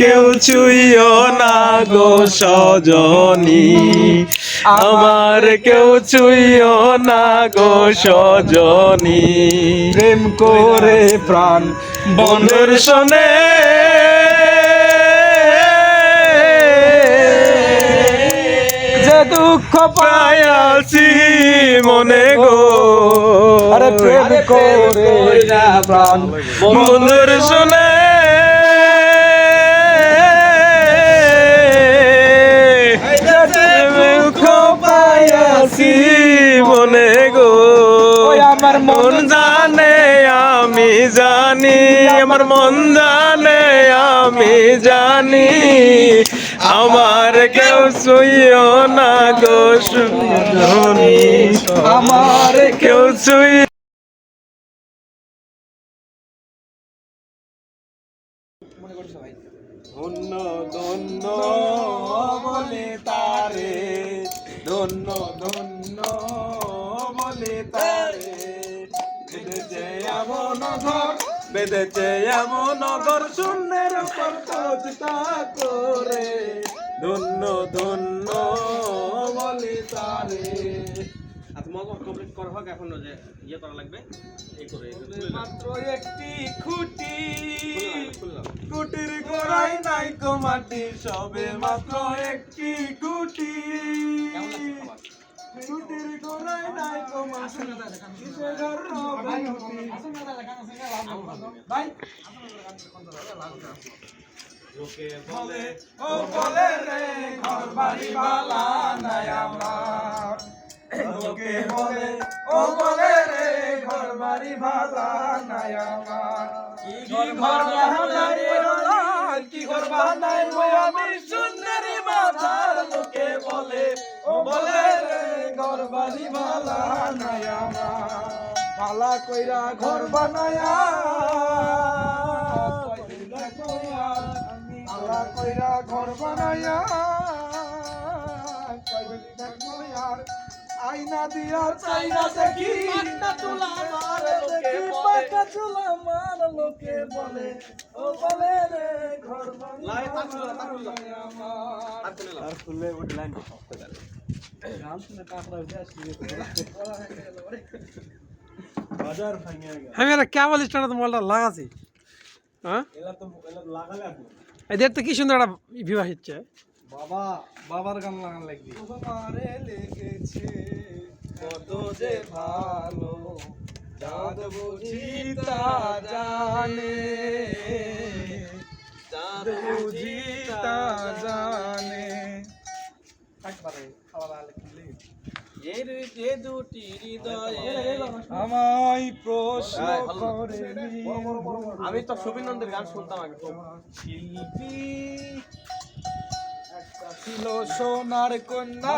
কেউ ছুইও না গো সজনী। আমার কেউ ছুইও না গো সজনী। প্রেম করে প্রাণ বন্ধুর শোনে। যে দুঃখ পায় পায়াছি মনে গো। আরে প্রেম করে প্রাণ বন্ধুর শোনে। জানি আমার মন জানে আমি জানি। আমার কেউ শুইও না গো শুনি আমার কেউ শুই ধন্য ধন্য বলে তারে। ধন্য ধন্য বেঁধেছে এমন ঘর বেঁধেছে এমন ঘর শূন্যের উপর খোঁজটা করে ধন্য ধন্য বলে তারে কমপ্লিট করা হোক এখন যে ইয়ে করা লাগবে এই করে। মাত্র একটি খুঁটি। কুটির গোড়াই নাই মাটি সবে মাত্র একটি কুটি বলে ও বলে রে ঘর বাড়ি নাই আমার লোকে নাই আমার কি ঘর লোকে বলে ও বলে রে ঘর কইরা ঘর বানায়া ঘর বানাইয়া কইয়ার আইনা দিয়া চাইনা দেখি পাট্টা চুলা মার লোকে দেখি বলে। চুলা মার লোকে বলে। ও বলে রে ঘর লাই। আর। আর শুনে কাকড়া উঠে আসছি বাজার ভাঙে গেল। আমি কেবল মোবাইলটা লাগাছি। হ্যাঁ? এলা তো এলা লাগালে আপনি এদের তো কি সুন্দর একটা বিবাহ হচ্ছে। বাবা বাবার গান লাগান লাগবি। তোমারে লেগেছে কত যে ভালো চাঁদ বুঝি তা জানে। চাঁদ বুঝি তা জানে। একবারে খাওয়া আলে কিনলে এর যে দুটি হৃদয়ে আমায় প্রশ্ন। করে আমি তো সুবিনন্দের গান শুনতাম আগে শিল্পী ছিল সোনার কন্যা।